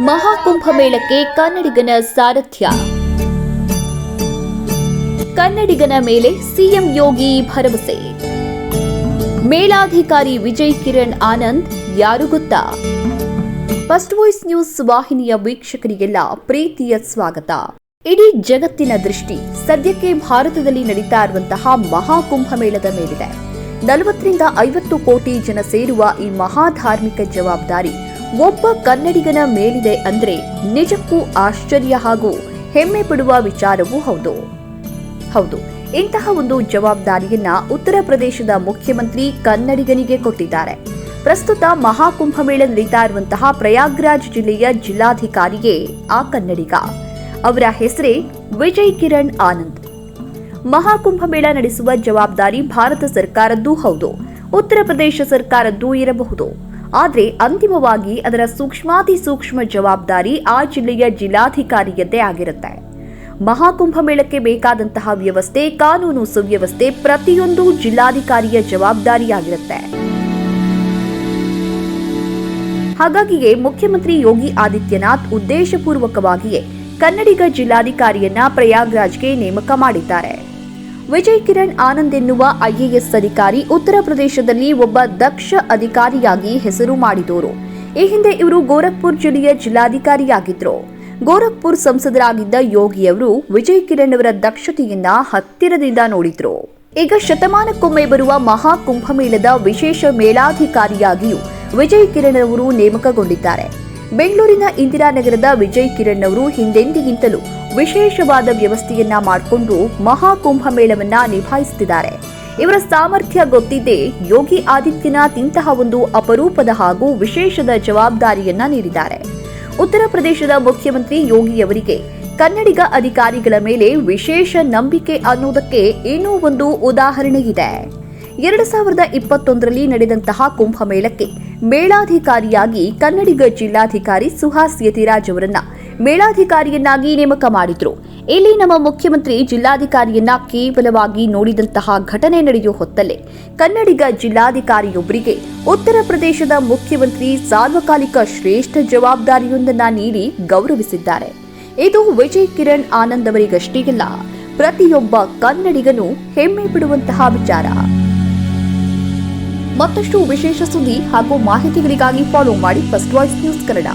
ಮಹಾಕುಂಭಮೇಳಕ್ಕೆ ಕನ್ನಡಿಗನ ಸಾರಥ್ಯ. ಕನ್ನಡಿಗನ ಮೇಲೆ ಸಿಎಂ ಯೋಗಿ ಭರವಸೆ. ಮೇಳಾಧಿಕಾರಿ ವಿಜಯ್ ಕಿರಣ್ ಆನಂದ್, ಯಾರು ಗೊತ್ತಾ? ಫಸ್ಟ್ ವಾಯ್ಸ್ ನ್ಯೂಸ್ ವಾಹಿನಿಯ ವೀಕ್ಷಕರಿಗೆಲ್ಲ ಪ್ರೀತಿಯ ಸ್ವಾಗತ. ಇಡೀ ಜಗತ್ತಿನ ದೃಷ್ಟಿ, ಸದ್ಯಕ್ಕೆ ಭಾರತದಲ್ಲಿ ನಡೀತಾ ಇರುವಂತಹ ಮಹಾಕುಂಭಮೇಳದ ಮೇಲಿದೆ. ನಲವತ್ತರಿಂದ ಐವತ್ತು ಕೋಟಿ ಜನ ಸೇರುವ ಈ ಮಹಾಧಾರ್ಮಿಕ ಜವಾಬ್ದಾರಿ ಒಬ್ಬ ಕನ್ನಡಿಗನ ಮೇಲಿದೆ ಅಂದ್ರೆ ನಿಜಕ್ಕೂ ಆಶ್ಚರ್ಯ ಹಾಗೂ ಹೆಮ್ಮೆ ಪಡುವ ವಿಚಾರವೂ ಹೌದು. ಹೌದು, ಇಂತಹ ಒಂದು ಜವಾಬ್ದಾರಿಯನ್ನ ಉತ್ತರ ಪ್ರದೇಶದ ಮುಖ್ಯಮಂತ್ರಿ ಕನ್ನಡಿಗನಿಗೆ ಕೊಟ್ಟಿದ್ದಾರೆ. ಪ್ರಸ್ತುತ ಮಹಾಕುಂಭಮೇಳ ನಡೀತಾ ಇರುವಂತಹ ಪ್ರಯಾಗ್ರಾಜ್ ಜಿಲ್ಲೆಯ ಜಿಲ್ಲಾಧಿಕಾರಿಯೇ ಆ ಕನ್ನಡಿಗ. ಅವರ ಹೆಸರೇ ವಿಜಯ್ ಕಿರಣ್ ಆನಂದ್. ಮಹಾಕುಂಭಮೇಳ ನಡೆಸುವ ಜವಾಬ್ದಾರಿ ಭಾರತ ಸರ್ಕಾರದ್ದೂ ಹೌದು, ಉತ್ತರ ಪ್ರದೇಶ ಸರ್ಕಾರದ್ದೂ ಇರಬಹುದು. ಆದರೆ ಅಂತಿಮವಾಗಿ ಅದರ ಸೂಕ್ಷ್ಮಾತಿ ಸೂಕ್ಷ್ಮ ಜವಾಬ್ದಾರಿ ಆ ಜಿಲ್ಲೆಯ ಜಿಲ್ಲಾಧಿಕಾರಿಯದ್ದೇ ಆಗಿರುತ್ತೆ. ಮಹಾಕುಂಭಮೇಳಕ್ಕೆ ಬೇಕಾದಂತಹ ವ್ಯವಸ್ಥೆ, ಕಾನೂನು ಸುವ್ಯವಸ್ಥೆ ಪ್ರತಿಯೊಂದು ಜಿಲ್ಲಾಧಿಕಾರಿಯ ಜವಾಬ್ದಾರಿಯಾಗಿರುತ್ತೆ. ಹಾಗಾಗಿಯೇ ಮುಖ್ಯಮಂತ್ರಿ ಯೋಗಿ ಆದಿತ್ಯನಾಥ್ ಉದ್ದೇಶಪೂರ್ವಕವಾಗಿಯೇ ಕನ್ನಡಿಗ ಜಿಲ್ಲಾಧಿಕಾರಿಯನ್ನ ಪ್ರಯಾಗ್ರಾಜ್ಗೆ ನೇಮಕ ಮಾಡಿದ್ದಾರೆ. ವಿಜಯ್ ಕಿರಣ್ ಆನಂದ್ ಎನ್ನುವ ಐಎಎಸ್ ಅಧಿಕಾರಿ ಉತ್ತರ ಪ್ರದೇಶದಲ್ಲಿ ಒಬ್ಬ ದಕ್ಷ ಅಧಿಕಾರಿಯಾಗಿ ಹೆಸರು ಮಾಡಿದವರು. ಈ ಹಿಂದೆ ಇವರು ಗೋರಖ್ಪುರ್ ಜಿಲ್ಲೆಯ ಜಿಲ್ಲಾಧಿಕಾರಿಯಾಗಿದ್ದರು ಗೋರಖ್ಪುರ್ ಸಂಸದರಾಗಿದ್ದ ಯೋಗಿಯವರು ವಿಜಯ್ ಕಿರಣ್ ಅವರ ದಕ್ಷತೆಯನ್ನ ಹತ್ತಿರದಿಂದ ನೋಡಿದ್ರು. ಈಗ ಶತಮಾನಕ್ಕೊಮ್ಮೆ ಬರುವ ಮಹಾ ಕುಂಭಮೇಳದ ವಿಶೇಷ ಮೇಳಾಧಿಕಾರಿಯಾಗಿಯೂ ವಿಜಯ್ ಕಿರಣ್ ಅವರು ನೇಮಕಗೊಂಡಿದ್ದಾರೆ. ಬೆಂಗಳೂರಿನ ಇಂದಿರಾನಗರದ ವಿಜಯ್ ಕಿರಣ್ ಅವರು ಹಿಂದೆಂದಿಗಿಂತಲೂ ವಿಶೇಷವಾದ ವ್ಯವಸ್ಥೆಯನ್ನ ಮಾಡಿಕೊಂಡು ಮಹಾಕುಂಭಮೇಳವನ್ನ ನಿಭಾಯಿಸುತ್ತಿದ್ದಾರೆ. ಇವರ ಸಾಮರ್ಥ್ಯ ಗೊತ್ತಿದ್ದೇ ಯೋಗಿ ಆದಿತ್ಯನಾಥ್ ಇಂತಹ ಒಂದು ಅಪರೂಪದ ಹಾಗೂ ವಿಶೇಷದ ಜವಾಬ್ದಾರಿಯನ್ನ ನೀಡಿದ್ದಾರೆ. ಉತ್ತರ ಪ್ರದೇಶದ ಮುಖ್ಯಮಂತ್ರಿ ಯೋಗಿಯವರಿಗೆ ಕನ್ನಡಿಗ ಅಧಿಕಾರಿಗಳ ಮೇಲೆ ವಿಶೇಷ ನಂಬಿಕೆ ಅನ್ನೋದಕ್ಕೆ ಏನೋ ಒಂದು ಉದಾಹರಣೆ ಇದೆ ಎರಡು ಸಾವಿರದ ಇಪ್ಪತ್ತೊಂದರಲ್ಲಿ ನಡೆದಂತಹ ಕುಂಭಮೇಳಕ್ಕೆ ಮೇಳಾಧಿಕಾರಿಯಾಗಿ ಕನ್ನಡಿಗ ಜಿಲ್ಲಾಧಿಕಾರಿ ಸುಹಾಸ್ ಯತಿರಾಜ್ ಅವರನ್ನ ಮೇಳಾಧಿಕಾರಿಯನ್ನಾಗಿ ನೇಮಕ ಮಾಡಿದ್ರು. ಇಲ್ಲಿ ನಮ್ಮ ಮುಖ್ಯಮಂತ್ರಿ ಜಿಲ್ಲಾಧಿಕಾರಿಯನ್ನ ಕೇವಲವಾಗಿ ನೋಡಿದಂತಹ ಘಟನೆ ನಡೆಯುವ ಹೊತ್ತಲ್ಲೇ ಕನ್ನಡಿಗ ಜಿಲ್ಲಾಧಿಕಾರಿಯೊಬ್ಬರಿಗೆ ಉತ್ತರ ಪ್ರದೇಶದ ಮುಖ್ಯಮಂತ್ರಿ ಸಾರ್ವಕಾಲಿಕ ಶ್ರೇಷ್ಠ ಜವಾಬ್ದಾರಿಯೊಂದನ್ನ ನೀಡಿ ಗೌರವಿಸಿದ್ದಾರೆ. ಇದು ವಿಜಯ್ ಕಿರಣ್ ಆನಂದ್ ಅವರಿಗಷ್ಟೇ ಇಲ್ಲ ಪ್ರತಿಯೊಬ್ಬ ಕನ್ನಡಿಗನು ಹೆಮ್ಮೆ ಬಿಡುವಂತಹ ವಿಚಾರ. ಮತ್ತಷ್ಟು ವಿಶೇಷ ಸುದ್ದಿ ಹಾಗೂ ಮಾಹಿತಿಗಳಿಗಾಗಿ ಫಾಲೋ ಮಾಡಿ ಫಸ್ಟ್ ವಾಯ್ಸ್ ನ್ಯೂಸ್ ಕನ್ನಡ